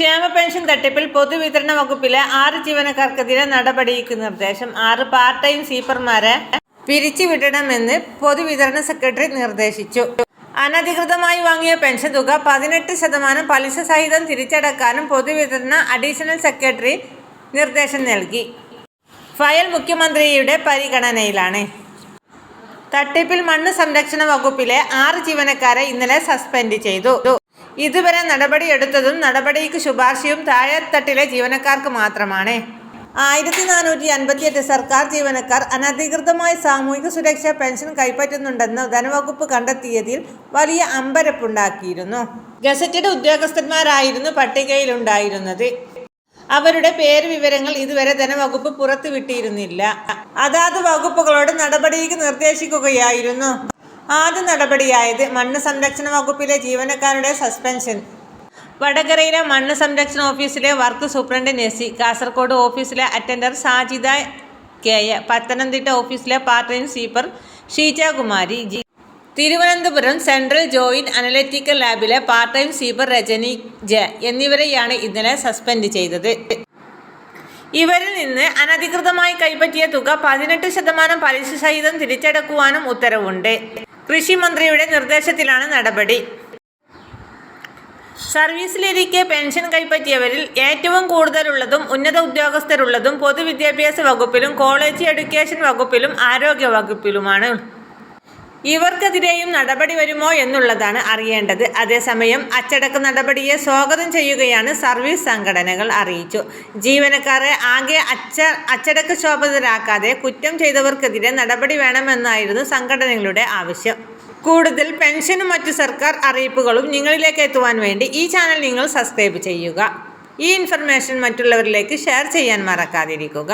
ക്ഷേമ പെൻഷൻ തട്ടിപ്പിൽ പൊതുവിതരണ വകുപ്പിലെ ആറ് ജീവനക്കാർക്കെതിരെ നടപടിക്ക് നിർദ്ദേശം. ആറ് പാർട്ട് ടൈം സീപ്പർമാരെ പിരിച്ചുവിടണമെന്ന് പൊതുവിതരണ സെക്രട്ടറി നിർദ്ദേശിച്ചു. അനധികൃതമായി വാങ്ങിയ പെൻഷൻ തുക പതിനെട്ട് ശതമാനം പലിശ സഹിതം തിരിച്ചടക്കാനും പൊതുവിതരണ അഡീഷണൽ സെക്രട്ടറി നിർദ്ദേശം നൽകി. ഫയൽ മുഖ്യമന്ത്രിയുടെ പരിഗണനയിലാണ്. തട്ടിപ്പിൽ മണ്ണ് സംരക്ഷണ വകുപ്പിലെ ആറ് ജീവനക്കാരെ ഇന്നലെ സസ്പെൻഡ് ചെയ്തു. ഇതുവരെ നടപടിയെടുത്തതും നടപടിക്ക് ശുപാർശയും താഴെത്തട്ടിലെ ജീവനക്കാർക്ക് മാത്രമാണ്. ആയിരത്തി നാനൂറ്റി അൻപത്തിയെട്ട് സർക്കാർ ജീവനക്കാർ അനധികൃതമായി സാമൂഹിക സുരക്ഷാ പെൻഷൻ കൈപ്പറ്റുന്നുണ്ടെന്ന് ധനവകുപ്പ് കണ്ടെത്തിയതിൽ വലിയ അമ്പരപ്പുണ്ടാക്കിയിരുന്നു. ഗസറ്റഡ് ഉദ്യോഗസ്ഥന്മാരായിരുന്നു പട്ടികയിലുണ്ടായിരുന്നത്. അവരുടെ പേര് വിവരങ്ങൾ ഇതുവരെ ധനവകുപ്പ് പുറത്തുവിട്ടിരുന്നില്ല. അതാത് വകുപ്പുകളോട് നടപടിക്ക് നിർദ്ദേശിക്കുകയായിരുന്നു. ആദ്യ നടപടിയായത് മണ്ണ് സംരക്ഷണ വകുപ്പിലെ ജീവനക്കാരുടെ സസ്പെൻഷൻ. വടകരയിലെ മണ്ണ് സംരക്ഷണ ഓഫീസിലെ വർക്ക് സൂപ്രണ്ട് നെസി കാസർഗോഡ് ഓഫീസിലെ അറ്റൻഡർ സാജിദ കെ പത്തനംതിട്ട ഓഫീസിലെ part time sweeper Sheejakumari G. Thiruvananthapuram central joint analytical ലാബിലെ part time sweeper Rajani J. എന്നിവരെയാണ് ഇന്നലെ സസ്പെൻഡ് ചെയ്തത്. ഇവരിൽ നിന്ന് അനധികൃതമായി കൈപ്പറ്റിയ തുക പതിനെട്ട് ശതമാനം പലിശ സഹിതം തിരിച്ചടക്കുവാനും ഉത്തരവുണ്ട്. കൃഷി മന്ത്രിയുടെ നിർദ്ദേശത്തിലാണ് നടപടി. സർവീസിലിരിക്കെ പെൻഷൻ കൈപ്പറ്റിയവരിൽ ഏറ്റവും കൂടുതലുള്ളതും ഉന്നത ഉദ്യോഗസ്ഥരുള്ളതും പൊതുവിദ്യാഭ്യാസ വകുപ്പിലും കോളേജ് എഡ്യൂക്കേഷൻ വകുപ്പിലും ആരോഗ്യ വകുപ്പിലുമാണ്. ഇവർക്കെതിരെയും നടപടി വരുമോ എന്നുള്ളതാണ് അറിയേണ്ടത്. അതേസമയം അച്ചടക്ക നടപടിയെ സ്വാഗതം ചെയ്യുകയാണ് സർവീസ് സംഘടനകൾ അറിയിച്ചു. ജീവനക്കാരെ ആകെ അച്ച അച്ചടക്ക ശോഭിതരാക്കാതെ കുറ്റം ചെയ്തവർക്കെതിരെ നടപടി വേണമെന്നായിരുന്നു സംഘടനകളുടെ ആവശ്യം. കൂടുതൽ പെൻഷനും മറ്റു സർക്കാർ അറിയിപ്പുകളും നിങ്ങളിലേക്ക് എത്തുവാൻ വേണ്ടി ഈ ചാനൽ നിങ്ങൾ സബ്സ്ക്രൈബ് ചെയ്യുക. ഈ ഇൻഫർമേഷൻ മറ്റുള്ളവരിലേക്ക് ഷെയർ ചെയ്യാൻ മറക്കാതിരിക്കുക.